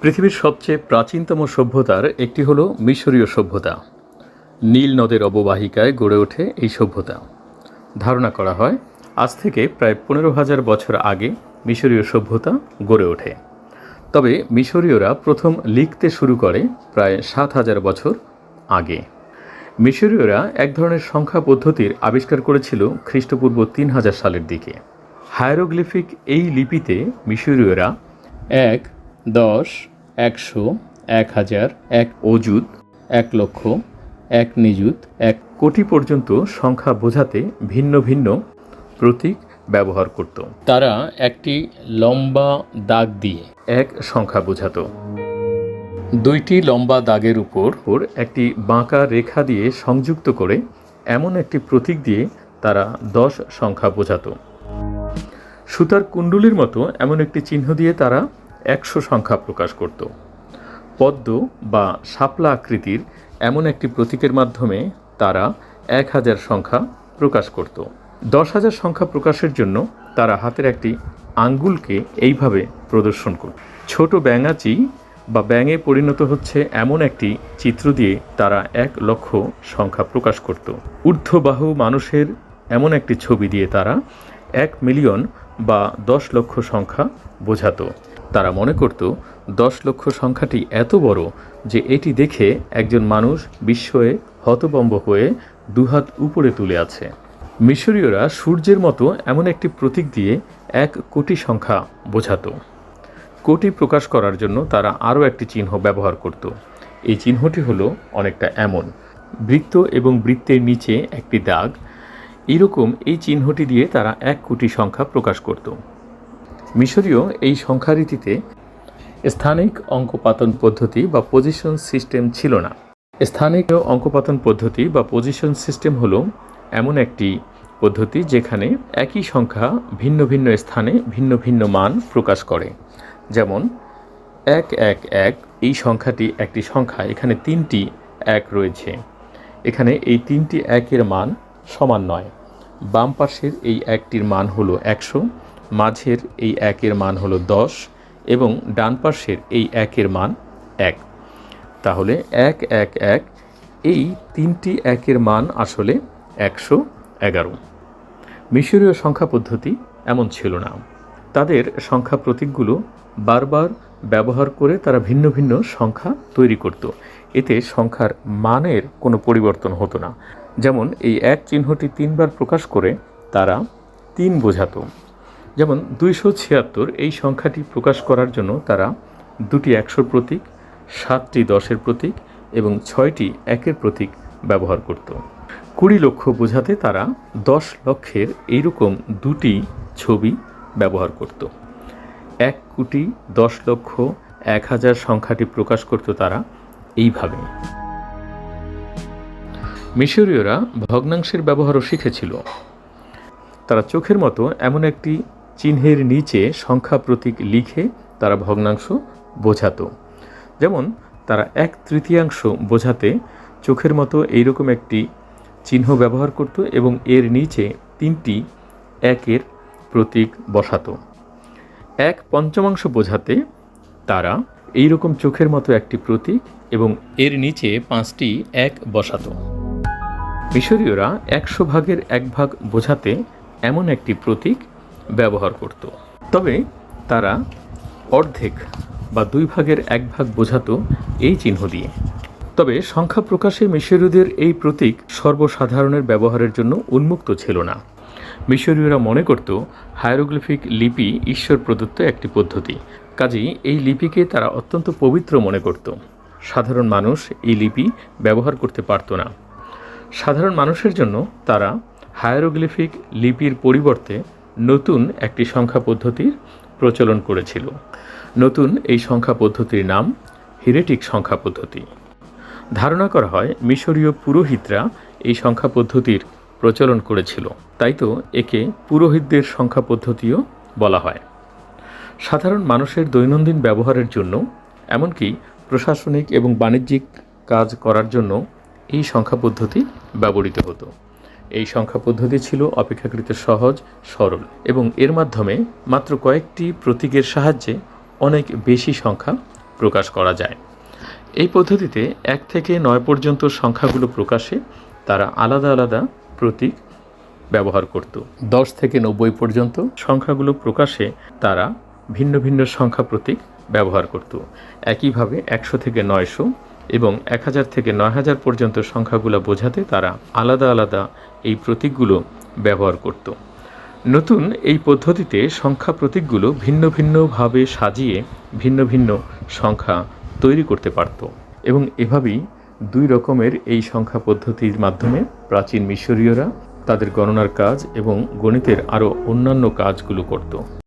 পৃথিবীর সবচেয়ে প্রাচীনতম সভ্যতার একটি হলো মিশরীয় সভ্যতা। নীল নদের অববাহিকায় গড়ে ওঠে এই সভ্যতা। ধারণা করা হয়, আজ থেকে প্রায় পনেরো হাজার বছর আগে মিশরীয় সভ্যতা গড়ে ওঠে। তবে মিশরীয়রা প্রথম লিখতে শুরু করে প্রায় সাত হাজার বছর আগে। মিশরীয়রা এক ধরনের সংখ্যা পদ্ধতির আবিষ্কার করেছিল খ্রিস্টপূর্ব তিন হাজার সালের দিকে। হায়ারোগ্লিফিক এই লিপিতে মিশরীয়রা এক দশ একশো এক হাজার এক অজুত এক লক্ষ এক নিযুত এক কোটি পর্যন্ত সংখ্যা বোঝাতে ভিন্ন ভিন্ন প্রতীক ব্যবহার করত। তারা একটি লম্বা দাগ দিয়ে এক সংখ্যা বোঝাতো। দুইটি লম্বা দাগের উপর ওর একটি বাঁকা রেখা দিয়ে সংযুক্ত করে এমন একটি প্রতীক দিয়ে তারা দশ সংখ্যা বোঝাতো। সুতার কুণ্ডুলির মতো এমন একটি চিহ্ন দিয়ে তারা একশো সংখ্যা প্রকাশ করত। পদ্ম বা শাপলা আকৃতির এমন একটি প্রতীকের মাধ্যমে তারা এক হাজার সংখ্যা প্রকাশ করত। দশ হাজার সংখ্যা প্রকাশের জন্য তারা হাতের একটি আঙ্গুলকে এইভাবে প্রদর্শন করত ছোট ব্যাঙাচি বা ব্যাঙে পরিণত হচ্ছে এমন একটি চিত্র দিয়ে তারা এক লক্ষ সংখ্যা প্রকাশ করত। ঊর্ধ্ববাহু মানুষের এমন একটি ছবি দিয়ে তারা এক মিলিয়ন বা দশ লক্ষ সংখ্যা বোঝাতো। তারা মনে করত, দশ লক্ষ সংখ্যাটি এত বড় যে এটি দেখে একজন মানুষ বিস্ময়ে হতবম্ব হয়ে দুহাত উপরে তুলে আছে। মিশরীয়রা সূর্যের মতো এমন একটি প্রতীক দিয়ে এক কোটি সংখ্যা বোঝাতো। কোটি প্রকাশ করার জন্য তারা আরও একটি চিহ্ন ব্যবহার করত। এই চিহ্নটি হলো অনেকটা এমন। বৃত্ত এবং বৃত্তের নিচে একটি দাগ। এরকম এই চিহ্নটি দিয়ে তারা এক কোটি সংখ্যা প্রকাশ করত। মিশরীয় এই সংখ্যারীতিতে স্থানিক অঙ্কপাতন পদ্ধতি বা পজিশন সিস্টেম ছিল না। স্থানিক অঙ্কপাতন পদ্ধতি বা পজিশন সিস্টেম হল এমন একটি পদ্ধতি যেখানে একই সংখ্যা ভিন্ন ভিন্ন স্থানে ভিন্ন ভিন্ন মান প্রকাশ করে। যেমন, এক এক এক, এই সংখ্যাটি একটি সংখ্যা, এখানে তিনটি এক রয়েছে। এখানে এই তিনটি একের মান সমান নয়। বাম পাশের এই একটির মান হলো একশো মাঝের এই একের মান হলো দশ এবং ডান পাশের এই একের মান এক। তাহলে এক এক এক, এই তিনটি একের মান আসলে একশো এগারো। মিশরীয় সংখ্যা পদ্ধতি এমন ছিল না। তাদের সংখ্যা প্রতীকগুলো বারবার ব্যবহার করে তারা ভিন্ন ভিন্ন সংখ্যা তৈরি করত। এতে সংখ্যার মানের কোনো পরিবর্তন হতো না। যেমন এই এক চিহ্নটি তিনবার প্রকাশ করে তারা তিন বোঝাতো। যেমন দুইশো ছিয়াত্তর এই সংখ্যাটি প্রকাশ করার জন্য তারা দুটি একশোর প্রতীক, সাতটি দশের প্রতীক এবং ছয়টি একের প্রতীক ব্যবহার করত। কুড়ি লক্ষ বোঝাতে তারা দশ লক্ষের এইরকম দুটি ছবি ব্যবহার করত। এক কোটি দশ লক্ষ এক হাজার সংখ্যাটি প্রকাশ করত তারা এইভাবে। মিশরীয়রা ভগ্নাংশের ব্যবহারও শিখেছিল। তারা চোখের মতো এমন একটি চিহ্নের নিচে সংখ্যা প্রতীক লিখে তারা ভগ্নাংশ বোঝাতো। যেমন, তারা এক তৃতীয়াংশ বোঝাতে চোখের মতো এইরকম একটি চিহ্ন ব্যবহার করত এবং এর নিচে তিনটি একের প্রতীক বসাতো। এক পঞ্চমাংশ বোঝাতে তারা এই রকম চোখের মতো একটি প্রতীক এবং এর নিচে পাঁচটি এক বসাতো। মিশরীয়রা একশো ভাগের এক ভাগ বোঝাতে এমন একটি প্রতীক ব্যবহার করত। তবে তারা অর্ধেক বা দুই ভাগের এক ভাগ বোঝাতো এই চিহ্ন দিয়ে। তবে সংখ্যা প্রকাশে মিশরীয়দের এই প্রতীক সর্বসাধারণের ব্যবহারের জন্য উন্মুক্ত ছিল না। মিশরীয়রা মনে করত, হায়ারোগ্লিফিক লিপি ঈশ্বর প্রদত্ত একটি পদ্ধতি। কাজেই এই লিপিকে তারা অত্যন্ত পবিত্র মনে করত। সাধারণ মানুষ এই লিপি ব্যবহার করতে পারত না। সাধারণ মানুষের জন্য তারা হায়ারোগ্লিফিক লিপির পরিবর্তে নতুন একটি সংখ্যা পদ্ধতির প্রচলন করেছিল। নতুন এই সংখ্যা পদ্ধতির নাম হিরেটিক সংখ্যা পদ্ধতি। ধারণা করা হয় মিশরীয় পুরোহিতরা এই সংখ্যা পদ্ধতির প্রচলন করেছিল। তাই তো একে পুরোহিতদের সংখ্যা পদ্ধতিও বলা হয়। সাধারণ মানুষের দৈনন্দিন ব্যবহারের জন্য, এমনকি প্রশাসনিক এবং বাণিজ্যিক কাজ করার জন্য এই সংখ্যা পদ্ধতি ব্যবহৃত হতো। এই সংখ্যা পদ্ধতি ছিল অপেক্ষাকৃত সহজ, সরল এবং এর মাধ্যমে মাত্র কয়েকটি প্রতীকের সাহায্যে অনেক বেশি সংখ্যা প্রকাশ করা যায়। এই পদ্ধতিতে এক থেকে নয় পর্যন্ত সংখ্যাগুলো প্রকাশে তারা আলাদা আলাদা প্রতীক ব্যবহার করত। দশ থেকে নব্বই পর্যন্ত সংখ্যাগুলো প্রকাশে তারা ভিন্ন ভিন্ন সংখ্যা প্রতীক ব্যবহার করত। একইভাবে একশো থেকে নয়শো এবং এক হাজার থেকে নয় হাজার পর্যন্ত সংখ্যাগুলো বোঝাতে তারা আলাদা আলাদা এই প্রতীকগুলো ব্যবহার করত। নতুন এই পদ্ধতিতে সংখ্যা প্রতীকগুলো ভিন্ন ভিন্নভাবে সাজিয়ে ভিন্ন ভিন্ন সংখ্যা তৈরি করতে পারত এবং এভাবেই দুই রকমের এই সংখ্যা পদ্ধতির মাধ্যমে প্রাচীন মিশরীয়রা তাদের গণনার কাজ এবং গণিতের আরও অন্যান্য কাজগুলো করত।